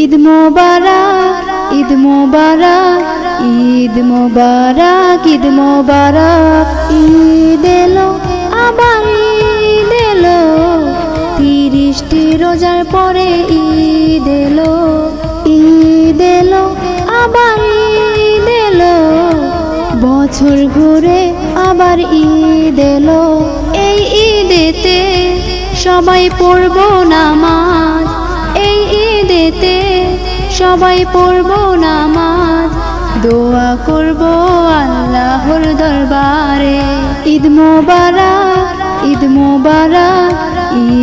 ঈদ মোবারক ঈদ মোবারক ঈদ মোবারক ঈদ মোবারক। ঈদ এলো, আবার ঈদ এলো। তিরিশটি রোজার পরে ঈদ এলো। ঈদ এলো, আবার ঈদ এলো। বছর ঘুরে আবার ঈদ এলো। এই ঈদেতে সবাই পড়ব নামাজ। এই ঈদেতে সবাই পড়ব নামাজ। দোয়া করব আল্লাহর দরবারে। ঈদ মোবারক ঈদ মোবারক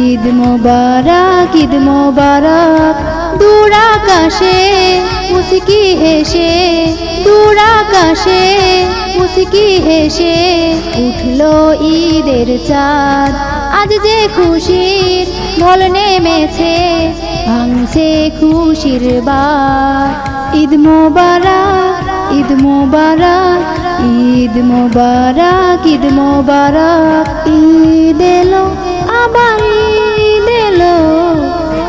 ঈদ মোবারক ঈদ মোবারক। দূর মুসকি হেসে, দূর আকাশে মুসকি হেসে উঠল ঈদের চাঁদ। আজ যে খুশির ঢল নেমেছে ভাঙছে খুশির বার ঈদ মোবারক ঈদ মোবারক ঈদ মোবারক ঈদ মোবারক। ঈদ এলো, আবার ঈদ এলো।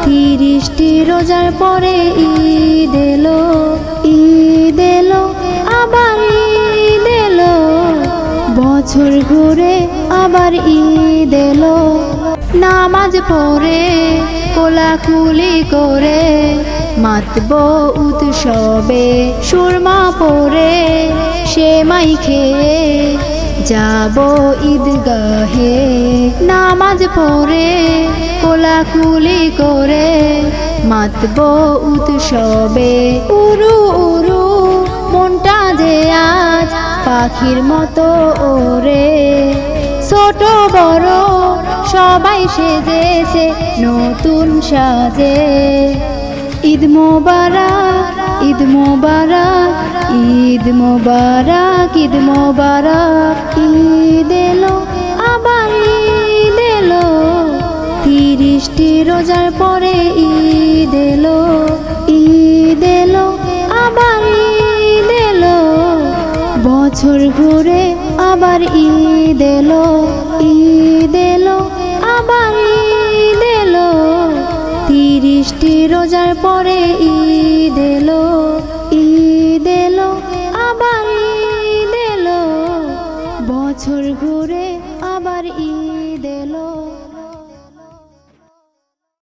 তিরিশটি রোজার পরে ঈদ এলো। ঈদ এলো, আবার ঈদ এলো। বছর ঘুরে আবার ঈদ এলো। নামাজ পড়ে, কোলাকুলি করে, মাতব উৎসবে সুরমা পরে সেমাই খেয়ে যাব ঈদগাহে। নামাজ পড়ে, কোলাকুলি করে, মাতব উৎসবে। উরু উরু, মনটা যে আজ পাখির মতো ওরে। ছোট বড় সবাই সেজেছে, নতুন সাজে। ঈদ মোবারা ঈদ মোবারক ঈদ মোবারক ঈদ মোবারক। ঈদ এলো, আবার ঈদ এলো। তিরিশটি রোজার পরে বছর ঘুরে আবার ঈদ এলো ঈদ এলো, আবার ঈদ এলো। তিরিশটি রোজার পরে ঈদ এলো ঈদ এলো, আবার ঈদ এলো। বছর ঘুরে আবার ঈদ এলো।